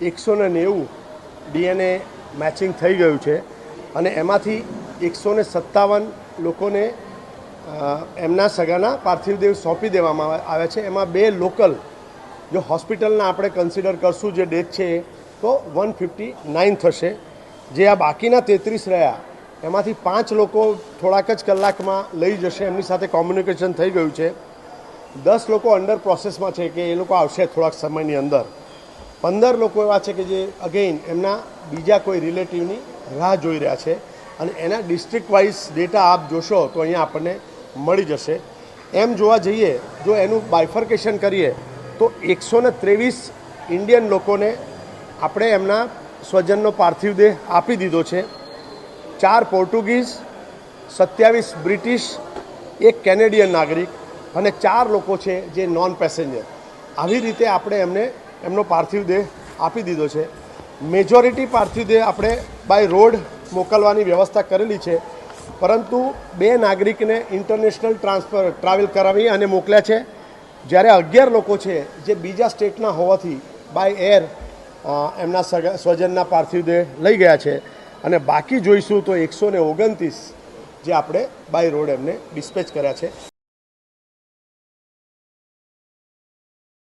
એકસો ને નેવું ડીએનએ મેચિંગ થઈ ગયું છે અને એમાંથી એકસો ને સત્તાવન લોકોને એમના સગાના પાર્થિવ દેહ સોંપી દેવામાં આવે છે. એમાં બે લોકલ જો હોસ્પિટલના આપણે કન્સિડર કરશું જે ડેથ છે તો વન ફિફ્ટી નાઇન થશે. જે આ બાકીના તેત્રીસ રહ્યા, એમાંથી પાંચ લોકો થોડાક જ કલાકમાં લઈ જશે. એમની સાથે કોમ્યુનિકેશન થઈ ગયું છે. દસ લોકો અંડર પ્રોસેસમાં છે કે એ લોકો આવશે થોડાક સમયની અંદર. પંદર લોકો એવા છે કે જે અગેઇન એમના બીજા કોઈ રિલેટિવની રાહ જોઈ રહ્યા છે અને એના ડિસ્ટ્રિક્ટ વાઇઝ ડેટા આપ જોશો તો અહીંયા આપણને મળી જશે. એમ જોવા જઈએ, જો એનું બાયફર્કેશન કરીએ, તો એકસો ને ત્રેવીસ ઇન્ડિયન લોકોને આપણે એમના સ્વજનનો પાર્થિવ દેહ આપી દીધો છે. ચાર પોર્ટુગીઝ સત્યાવીસ બ્રિટિશ એક કેનેડિયન નાગરિક અને ચાર લોકો છે જે નોન પેસેન્જર આવી રીતે આપણે એમને એમનો પાર્થિવ દેહ આપી દીધો છે. મેજોરિટી પાર્થિવ દેહ આપણે બાય રોડ મોકલવાની વ્યવસ્થા કરેલી છે. પરંતુ બે નાગરિકને ઇન્ટરનેશનલ ટ્રાન્સફર ટ્રાવેલ કરાવી અને મોકલ્યા છે. જ્યારે અગિયાર લોકો છે, જે બીજા સ્ટેટના હોવાથી બાય એર એમના સ્વજનના પાર્થિવ દેહ લઈ ગયા છે. અને બાકી જોઈશું તો એકસો ને ઓગણત્રીસ જે આપણે બાય રોડ એમને ડિસ્પેચ કર્યા છે.